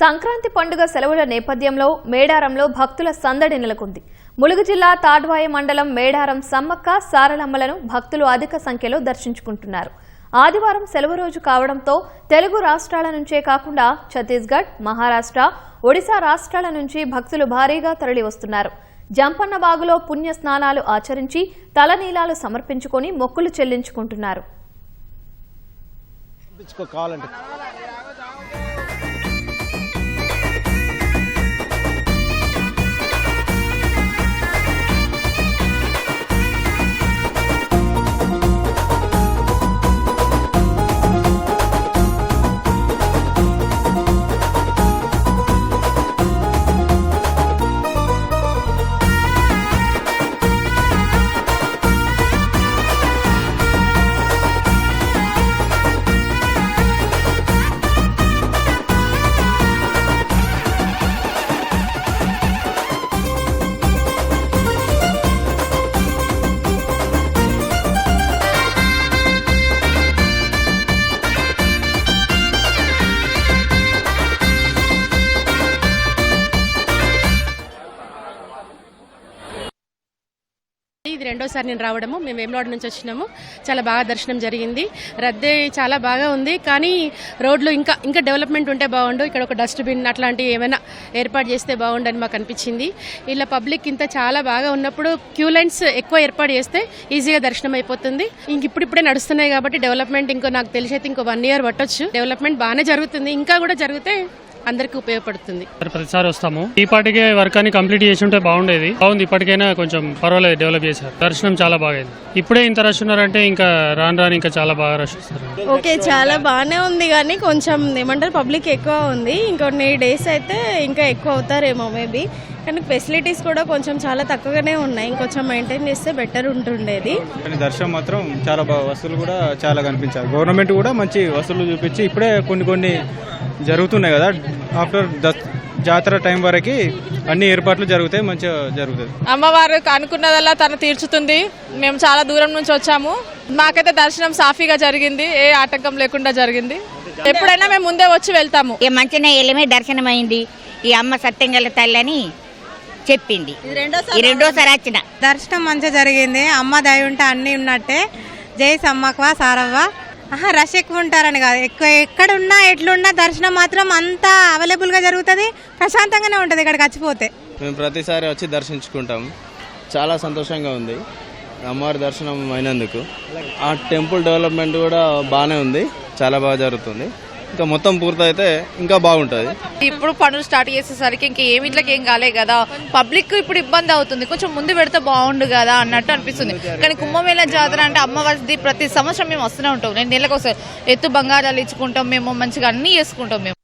సంక్రాంతి పండుగ సెలవుల నేపథ్యంలో మేడారంలో భక్తుల సందడి నెలకొంది. ములుగు జిల్లా తాడ్వాయ మండలం మేడారం సమ్మక్క సారలమ్మలను భక్తులు అధిక సంఖ్యలో దర్శించుకుంటున్నారు. ఆదివారం సెలవు రోజు కావడంతో తెలుగు రాష్ట్రాల నుంచే కాకుండా ఛత్తీస్గఢ్ మహారాష్ట్ర ఒడిశా రాష్ట్రాల నుంచి భక్తులు భారీగా తరలి వస్తున్నారు జంపన్న బాగులో పుణ్య స్నానాలు ఆచరించి తలనీలాలు సమర్పించుకొని మొక్కులు చెల్లించుకుంటున్నారు. ఇది రెండోసారి నేను రావడము. మేము వేములవాడ నుంచి వచ్చినాము. చాలా బాగా దర్శనం జరిగింది. రద్దీ చాలా బాగా ఉంది. కానీ రోడ్లు ఇంకా ఇంకా డెవలప్మెంట్ ఉంటే బాగుండు. ఇక్కడ ఒక డస్ట్బిన్ అట్లాంటివి ఏమైనా ఏర్పాటు చేస్తే బాగుండని మాకు అనిపించింది. ఇలా పబ్లిక్ ఇంత చాలా బాగా ఉన్నప్పుడు క్యూ లైన్స్ ఎక్కువ ఏర్పాటు చేస్తే ఈజీగా దర్శనం అయిపోతుంది. ఇంక ఇప్పుడిప్పుడే నడుస్తున్నాయి కాబట్టి డెవలప్మెంట్ ఇంకో నాకు తెలిసి అయితే ఇంకో వన్ ఇయర్ పట్టొచ్చు. డెవలప్మెంట్ బాగానే జరుగుతుంది. ఇంకా కూడా జరిగితే అందరికీ ఉపయోగపడుతుంది. ప్రతిసారి వస్తాము. ఈ పాటికే వర్క్ అని కంప్లీట్ చేసి ఉంటే బాగుండేది. బాగుంది ఇప్పటికైనా కొంచెం పర్వాలేదు డెవలప్ చేశారు. దర్శనం చాలా బాగైంది. ఇప్పుడే ఇంత రష్ ఉన్నారంటే ఇంకా రాను రాను ఇంకా చాలా బాగా రష్ వస్తారు ఓకే చాలా బాగానే ఉంది కానీ కొంచెం ఏమంటారు పబ్లిక్ ఎక్కువ ఉంది. ఇంకొన్ని డేస్ అయితే ఇంకా ఎక్కువ అవుతారేమో మేబీ కానీ ఫెసిలిటీస్ కూడా కొంచెం చాలా తక్కువగానే ఉన్నాయి. ఇంకొంచెం మెయింటైన్ చేస్తే బెటర్ ఉంటుండేది. కానీ దర్శనం మాత్రం చాలా బాగా వసూలు కూడా చాలా కనిపించారు. గవర్నమెంట్ కూడా మంచి వసూలు చూపించి ఇప్పుడే కొన్ని కొన్ని జరుగుతున్నాయి కదా. ఆఫ్టర్ జాతర టైం వరకు అన్ని ఏర్పాట్లు జరుగుతాయి మంచిగా జరుగుతుంది అమ్మవారు అనుకున్నదల్లా తను తీర్చుతుంది. మేము చాలా దూరం నుంచి వచ్చాము. మాకైతే దర్శనం సాఫీగా జరిగింది ఏ ఆటంకం లేకుండా జరిగింది. ఎప్పుడైనా మేము ముందే వచ్చి వెళ్తాము. ఇక మంచిగా ఎలిమే దర్శనం అయింది ఈ అమ్మ సత్యంగల తల్లి అని చెప్పింది. ఈ రెండోసారి వచ్చిన. దర్శనం మంచిగా జరిగింది. అమ్మ దయ ఉంటే అన్నీ ఉన్నట్టే. జై సమ్మక్వ సారవ్వ. ఆహా రష్ ఎక్కువ ఉంటారని కాదు. ఎక్కువ ఎక్కడున్నా ఎట్లున్నా దర్శనం మాత్రం అంతా అవైలబుల్గా జరుగుతుంది. ప్రశాంతంగానే ఉంటుంది ఇక్కడ వచ్చిపోతే. మేము ప్రతిసారి వచ్చి దర్శించుకుంటాం. చాలా సంతోషంగా ఉంది. అమ్మవారి దర్శనం అయినందుకు. ఆ టెంపుల్ డెవలప్మెంట్ కూడా బాగానే ఉంది. చాలా బాగా జరుగుతుంది. ఇంకా మొత్తం పూర్తయితే ఇంకా బాగుంటుంది. ఇప్పుడు పనులు స్టార్ట్ చేసేసరికి ఇంకా ఏమి ఇట్లకి ఏం కాలే కదా. పబ్లిక్ ఇప్పుడు ఇబ్బంది అవుతుంది. కొంచెం ముందు పెడితే బాగుండు కదా అన్నట్టు అనిపిస్తుంది. కానీ కుంభమేళ జాతర అంటే అమ్మవారిది ప్రతి సంవత్సరం మేము వస్తూనే ఉంటాం. నేను నెలకు ఒకసారి ఎత్తు బంగారాలు ఇచ్చుకుంటాం మేము మంచిగా అన్ని చేసుకుంటాం మేము.